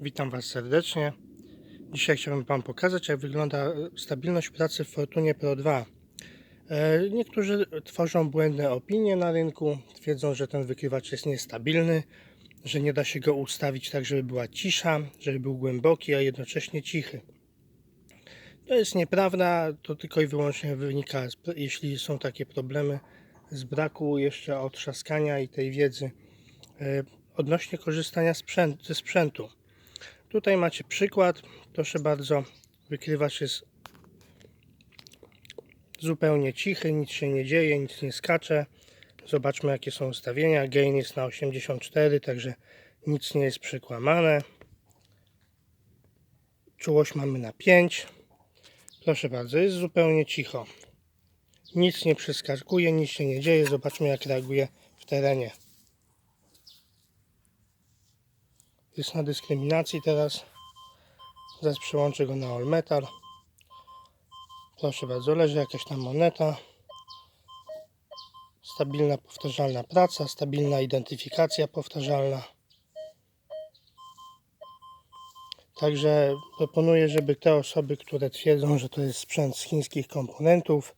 Witam Was serdecznie. Dzisiaj chciałbym Wam pokazać, jak wygląda stabilność pracy w Fortunie Pro 2. E, Niektórzy tworzą błędne opinie na rynku, twierdzą, że ten wykrywacz jest niestabilny, że nie da się go ustawić tak, żeby była cisza, żeby był głęboki, a jednocześnie cichy. To jest nieprawda, to tylko i wyłącznie wynika, jeśli są takie problemy, z braku jeszcze otrzaskania i tej wiedzy e, odnośnie korzystania sprzęt, ze sprzętu. Tutaj macie przykład. Proszę bardzo, wykrywacz jest zupełnie cichy, nic się nie dzieje, nic nie skacze. Zobaczmy jakie są ustawienia. Gain jest na 84, także nic nie jest przekłamane. Czułość mamy na 5. Proszę bardzo, jest zupełnie cicho. Nic nie przeskakuje, nic się nie dzieje. Zobaczmy jak reaguje w terenie. Jest na dyskryminacji teraz. Zaraz przyłączę go na All Metal. Proszę bardzo, leży jakaś tam moneta. Stabilna, powtarzalna praca, stabilna identyfikacja powtarzalna. Także proponuję, żeby te osoby, które twierdzą, że to jest sprzęt z chińskich komponentów,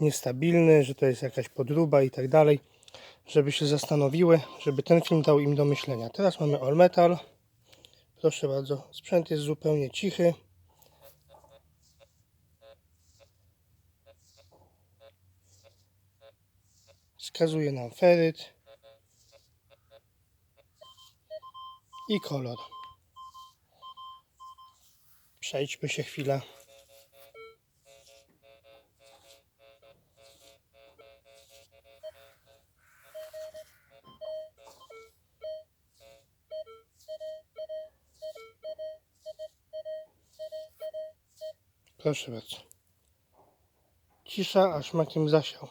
niestabilny, że to jest jakaś podróba i tak dalej, żeby się zastanowiły, żeby ten film dał im do myślenia. Teraz mamy All Metal. Proszę bardzo, sprzęt jest zupełnie cichy. Wskazuje nam feryt i kolor. Przejdźmy się chwilę. Proszę bardzo. Cisza, aż makiem zasiał.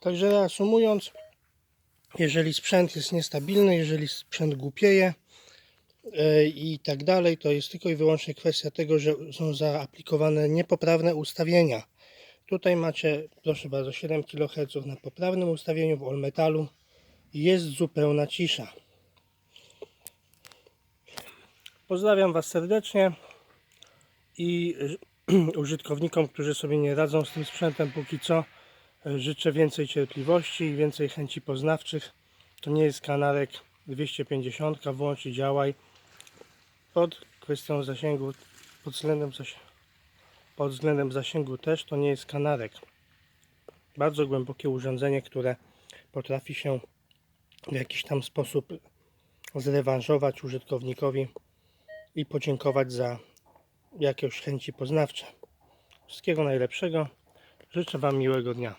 Także reasumując, jeżeli sprzęt jest niestabilny, jeżeli sprzęt głupieje yy, i tak dalej, to jest tylko i wyłącznie kwestia tego, że są zaaplikowane niepoprawne ustawienia. Tutaj macie, proszę bardzo, 7 kHz na poprawnym ustawieniu w All Metalu. Jest zupełna cisza. Pozdrawiam Was serdecznie i użytkownikom, którzy sobie nie radzą z tym sprzętem póki co, życzę więcej cierpliwości i więcej chęci poznawczych. To nie jest kanarek 250, włącz i działaj. Pod kwestią zasięgu, pod względem, pod względem zasięgu też to nie jest kanarek. Bardzo głębokie urządzenie, które potrafi się w jakiś tam sposób zrewanżować użytkownikowi i podziękować za jakieś chęci poznawcze. Wszystkiego najlepszego. Życzę Wam miłego dnia.